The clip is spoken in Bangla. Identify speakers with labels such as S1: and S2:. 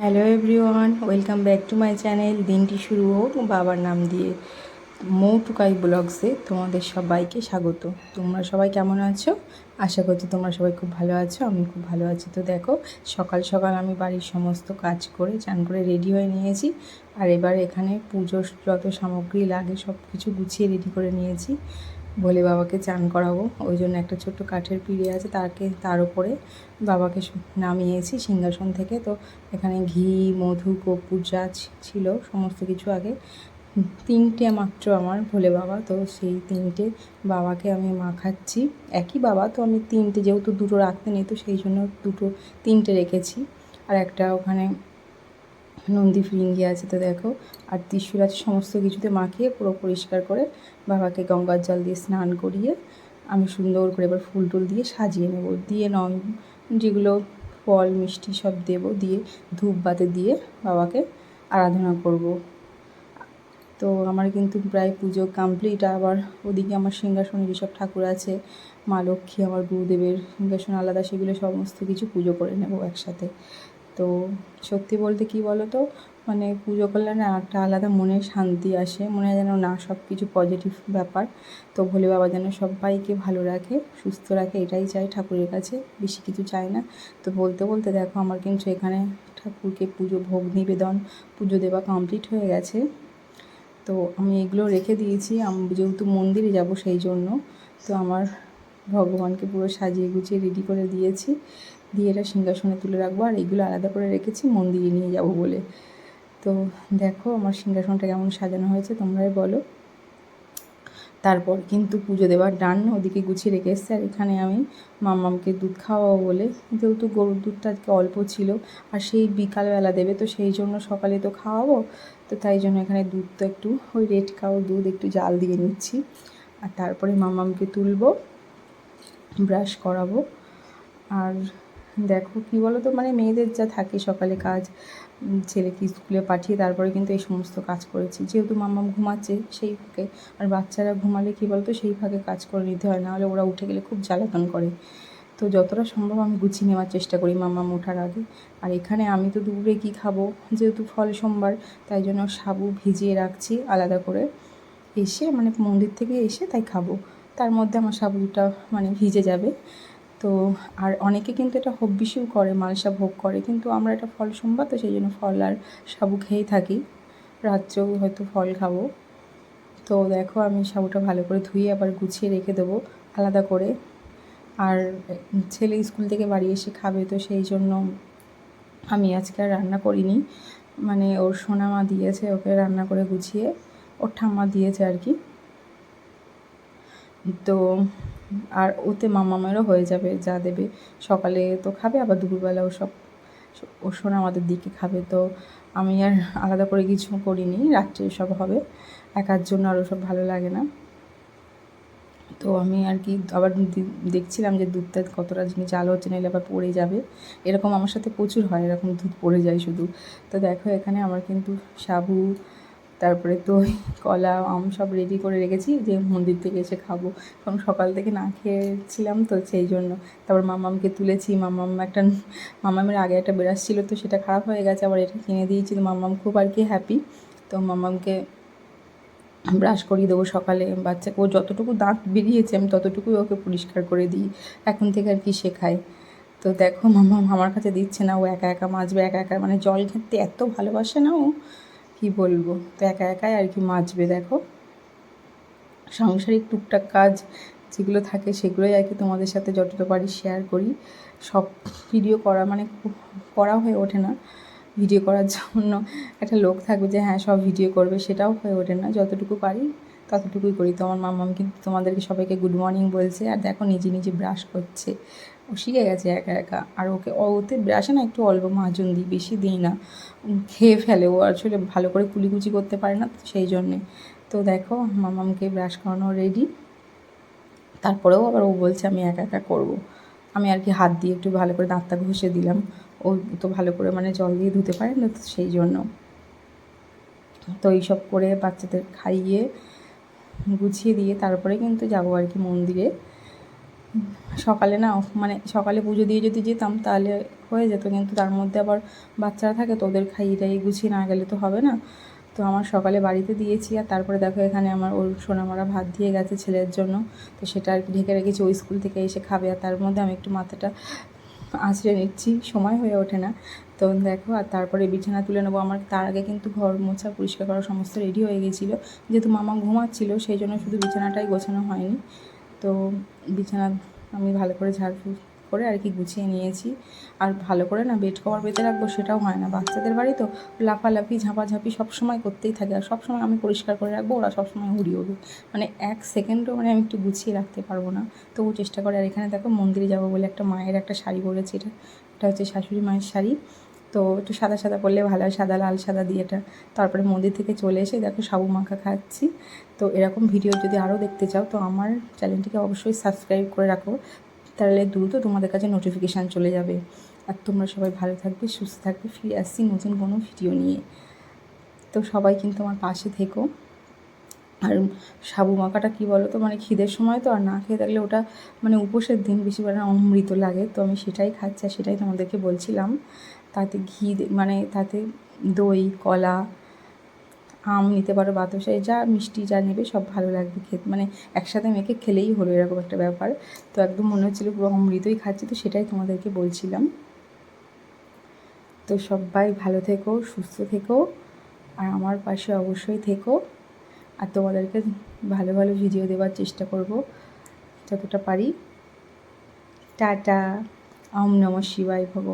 S1: Hello everyone, welcome back to my channel. দিনটি শুরু হোক বাবার নাম দিয়ে। মৌ টুকাই ব্লগসে তোমাদের সবাইকে স্বাগত। তোমরা সবাই কেমন আছো? আশা করছি তোমরা সবাই খুব ভালো আছো, আমি খুব ভালো আছি। তো দেখো, সকাল সকাল আমি বাড়ির সমস্ত কাজ করে, চান করে রেডি হয়ে নিয়েছি। আর এবার এখানে পুজোর যত সামগ্রী লাগে সব কিছু গুছিয়ে রেডি করে নিয়েছি। বলে বাবাকে চান করাবো। ওই জন্য একটা ছোট্ট কাঠের পিড়ে আছে, তাকে, তার উপরে বাবাকে নামিয়েছি সিংহাসন থেকে। তো এখানে ঘি, মধু, কর্পূর যা ছিল, সমস্ত কিছু আগে। তিনটে মাত্র আমার ভোলে বাবা। তো সেই তিনটে বাবাকে আমি মাখাচ্ছি। একই বাবা, তো আমি তিনটে যেহেতু দুটো রাখতে নেই, তো সেই জন্য দুটো, তিনটে রেখেছি। আর একটা ওখানে নন্দী ফিরিঙ্গি আছে তো দেখো। আর ত্রিশুল আছে সমস্ত কিছুতে মাখিয়ে পুরো পরিষ্কার করে বাবাকে গঙ্গার জল দিয়ে স্নান করিয়ে আমি সুন্দর করে এবার ফুল টুল দিয়ে সাজিয়ে নেব। দিয়ে নয় যেগুলো ফল, মিষ্টি সব দেব দিয়ে ধূপ বাতে দিয়ে বাবাকে আরাধনা করব। তো আমার কিন্তু প্রায় পুজো কমপ্লিট আবার ওদিকে আমার সিংহাসনে যেসব ঠাকুর আছে, মা লক্ষ্মী, আমার গুরুদেবের সিংহাসন আলাদা, সেগুলো সমস্ত কিছু পুজো করে নেব একসাথে। তো সত্যি বলতে কি বলো তো মানে পুজো করলে না একটা আলাদা মনে শান্তি আসে। মনে হয় যেন না সব কিছু পজিটিভ ব্যাপার। তো ভোলে বাবা যেন সবাইকে ভালো রাখে, সুস্থ রাখে, এটাই চাই ঠাকুরের কাছে। বেশি কিছু চাই না। তো বলতে বলতে দেখো আমার কিন্তু এখানে ঠাকুরকে পুজো ভোগ নিবেদন, পুজো দেওয়া কমপ্লিট হয়ে গেছে। তো আমি এগুলো রেখে দিয়েছি। আমি যেহেতু মন্দিরে যাব সেই জন্য, তো আমার ভগবানকে পুরো সাজিয়ে গুছিয়ে রেডি করে দিয়েছি। দিয়ে এটা সিংহাসনে তুলে রাখব, আর এগুলো আলাদা করে রেখেছি, মন্দিরে নিয়ে যাব বলে। তো দেখো আমার সিংহাসনটা কেমন সাজানো হয়েছে, তোমরাই বলো। তারপর কিন্তু পুজো দেওয়ার ডান ওদিকে গুছিয়ে রেখে এসছে, আর এখানে আমি মাম্মামকে দুধ খাওয়াবো বলে। যেহেতু গরুর দুধটা আজকে অল্প ছিল, আর সেই বিকালবেলা দেবে, তো সেই জন্য সকালে তো খাওয়াবো। তো তাই জন্য এখানে দুধটা একটু, ওই রেড কাউ দুধ একটু জাল দিয়ে নিচ্ছি। আর তারপরে মাম্মামকে তুলবো, ব্রাশ করাবো। আর দেখো কি বলো তো মানে মেয়েদের যা থাকে সকালে কাজ ছেলেকে স্কুলে পাঠিয়ে তারপরে কিন্তু এই সমস্ত কাজ করেছি। যেহেতু মাম্মাম ঘুমাচ্ছে সেই ফাঁকে। আর বাচ্চারা ঘুমালে কী বলতো? সেই ফাঁকে কাজ করে নিতে হয়। নাহলে ওরা উঠে গেলে খুব জ্বালাতন করে। তো যতটা সম্ভব আমি গুছিয়ে নেওয়ার চেষ্টা করি মাম্মাম ওঠার আগে। আর এখানে আমি তো দুপুরে কী খাব? যেহেতু ফল সোমবার, তাই জন্য সাবু ভিজিয়ে রাখছি আলাদা করে। এসে মানে মন্দির থেকে এসে তাই খাব। তার মধ্যে আমার সাবুটা মানে ভিজে যাবে। তো আর অনেকে কিন্তু এটা হব্বিসেও করে, মালসা ভোগ করে, কিন্তু আমরা এটা ফল সোমবার তো সেই জন্য ফল আর সাবু খেয়েই থাকি। রাত্রেও হয়তো ফল খাব। তো দেখো, আমি সাবুটা ভালো করে ধুয়ে আবার গুছিয়ে রেখে দেবো আলাদা করে। আর ছেলে স্কুল থেকে বাড়ি এসে খাবে, তো সেই জন্য আমি আজকে আর রান্না করিনি। মানে ওর সোনা মা দিয়েছে, ওকে রান্না করে গুছিয়ে। ওর ঠাম্মা দিয়েছে আর কি। তো আর ওতে মামামেরও হয়ে যাবে, যা দেবে। সকালে তো খাবে, আবার দুপুরবেলাও সব, ও সোনা আমাদের দিকে খাবে। তো আমি আর আলাদা করে কিছু করিনি, রাত্রে সব হবে। একার জন্য আর ওসব ভালো লাগে না। তো আমি আর কি আবার দেখছিলাম যে দুধটা কতটা জিনিস জাল হচ্ছে নাহলে আবার পড়ে যাবে। এরকম আমার সাথে প্রচুর হয়, এরকম দুধ পড়ে যায় শুধু। তো দেখো এখানে আমার কিন্তু সাবু তারপরে দই, কলা, আম সব রেডি করে রেখেছি যে মন্দির থেকে এসে খাব। কারণ সকাল থেকে না খেয়েছিলাম তো সেই জন্য। তারপর মামামকে তুলেছি, মামাম একটা, মামামের আগে একটা বেরাস ছিল তো সেটা খারাপ হয়ে গেছে, আবার এটা কিনে দিয়েছি, তো মামাম খুব আর কি হ্যাপি তো মামামকে ব্রাশ করিয়ে দেবো সকালে। বাচ্চাকে ও যতটুকু দাঁত বেরিয়েছে, আমি ততটুকুই ওকে পরিষ্কার করে দিই। এখন থেকে আর কি শেখাই তো দেখো মামা আমার কাছে দিচ্ছে না, ও একা একা মাজবে একা একা মানে জল ঘাটতে এত ভালোবাসে না ও। কী বলব? তো একা একাই আর কি মাজবে, দেখো। সাংসারিক টুকটাক কাজ যেগুলো থাকে সেগুলোই আর কি তোমাদের সাথে যতটা পারি শেয়ার করি। সব ভিডিও করা মানে করা হয়ে ওঠে না। ভিডিও করার জন্য একটা লোক থাকবে যে হ্যাঁ সব ভিডিও করবে। সেটাও হয়ে ওঠে না। যতটুকু পারি ততটুকুই করি? তোমার মামাম কিন্তু তোমাদেরকে সবাইকে গুড মর্নিং বলছে আর দেখো নিজে নিজে ব্রাশ করছে। ও শিখে গেছে একা একা। আর ওকে ওতে ব্রাশে না একটু অল্প মাজন দিই, বেশি দিই না। খেয়ে ফেলে, ও আসলে ভালো করে কুলিকুচি করতে পারে না সেই জন্যে। তো দেখো মামামকে ব্রাশ করানো রেডি তারপরেও আবার ও বলছে, আমি একা একা করব। আমি আর কি হাত দিয়ে একটু ভালো করে দাঁতটা ঘষে দিলাম। ও তো ভালো করে মানে জল দিয়ে ধুতে পারে না তো সেই জন্য। তো এইসব করে বাচ্চাদের খাইয়ে গুছিয়ে দিয়ে তারপরে কিন্তু যাব আর কি মন্দিরে। সকালে না মানে সকালে পুজো দিয়ে যদি যেতাম তাহলে হয়ে যেত, কিন্তু তার মধ্যে আবার বাচ্চারা থাকে তো ওদের খাইয়ে টাইয়ে গুছিয়ে না গেলে তো হবে না। তো আমার সকালে বাড়িতে দিয়েছি আর তারপরে দেখো এখানে আমার ওর সোনামারা ভাত দিয়ে গেছে ছেলের জন্য। তো সেটা আর কি ঢেকে রেখেছি ওই স্কুল থেকে এসে খাবে আর তার মধ্যে আমি একটু মাথাটা আঁচড়ে নিচ্ছি, সময় হয়ে ওঠে না। তো দেখো, আর তারপরে বিছানা তুলে নেব। আমার তার আগে কিন্তু ঘর মোছা পরিষ্কার করা সমস্ত রেডি হয়ে গেছিল। যেহেতু মামা ঘুমাচ্ছিল, সেই জন্য শুধু বিছানাটাই গোছানো হয়নি। তো বিছানা আমি ভালো করে ঝাড়ফুঁক করে আর কি গুছিয়ে নিয়েছি। আর ভালো করে না বেড কভার পেতে রাখব সেটাও হয় না। বাচ্চাদের বাড়ি তো লাফালাফি, ঝাঁপাঝাঁপি সবসময় করতেই থাকে। আর সবসময় আমি পরিষ্কার করে রাখব, ওরা সবসময় উড়ি উড়বে মানে এক সেকেন্ডও মানে আমি একটু গুছিয়ে রাখতে পারব না। তবু চেষ্টা করে। আর এখানে দেখো মন্দিরে যাব বলে একটা মায়ের একটা শাড়ি পরেছি। এটা এটা হচ্ছে শাশুড়ি মায়ের শাড়ি। তো একটু সাদা সাদা পরলে ভালো হয়, সাদা লাল সাদা দিয়ে এটা তারপরে মন্দির থেকে চলে এসে দেখো সাবু মাখা খাচ্ছি। তো এরকম ভিডিও যদি আরও দেখতে চাও, তো আমার চ্যানেলটিকে অবশ্যই সাবস্ক্রাইব করে রাখো। তাহলে দ্রুত তোমাদের কাছে নোটিফিকেশান চলে যাবে। আর তোমরা সবাই ভালো থাকবে, সুস্থ থাকবে, ফিরে আসছি নতুন কোনো ভিডিও নিয়ে। তো সবাই কিন্তু আমার পাশে থেকো। আর সাবু মাখাটা কী বলো তো মানে খিদের সময় তো আর না খেয়ে থাকলে ওটা মানে উপোসের দিন বেশি মানে অমৃত লাগে। তো আমি সেটাই খাচ্ছি আর সেটাই তোমাদেরকে বলছিলাম। তাতে ঘি মানে তাতে দই, কলা, আম নিতে পারো বাতাসায় যা মিষ্টি যা নেবে, সব ভালো লাগবে খেতে। মানে একসাথে মেখে খেলেই হলো এরকম একটা ব্যাপার। তো একদম মনে হচ্ছিল পুরো অমৃতই খাচ্ছি, তো সেটাই তোমাদেরকে বলছিলাম। তো সবাই ভালো থেকো, সুস্থ থেকো, আর আমার পাশে অবশ্যই থেকো। আর তোমাদেরকে ভালো ভালো ভিডিও দেওয়ার চেষ্টা করব, যতটা পারি। টাটা, ওম নমঃ শিবায় ভগবান।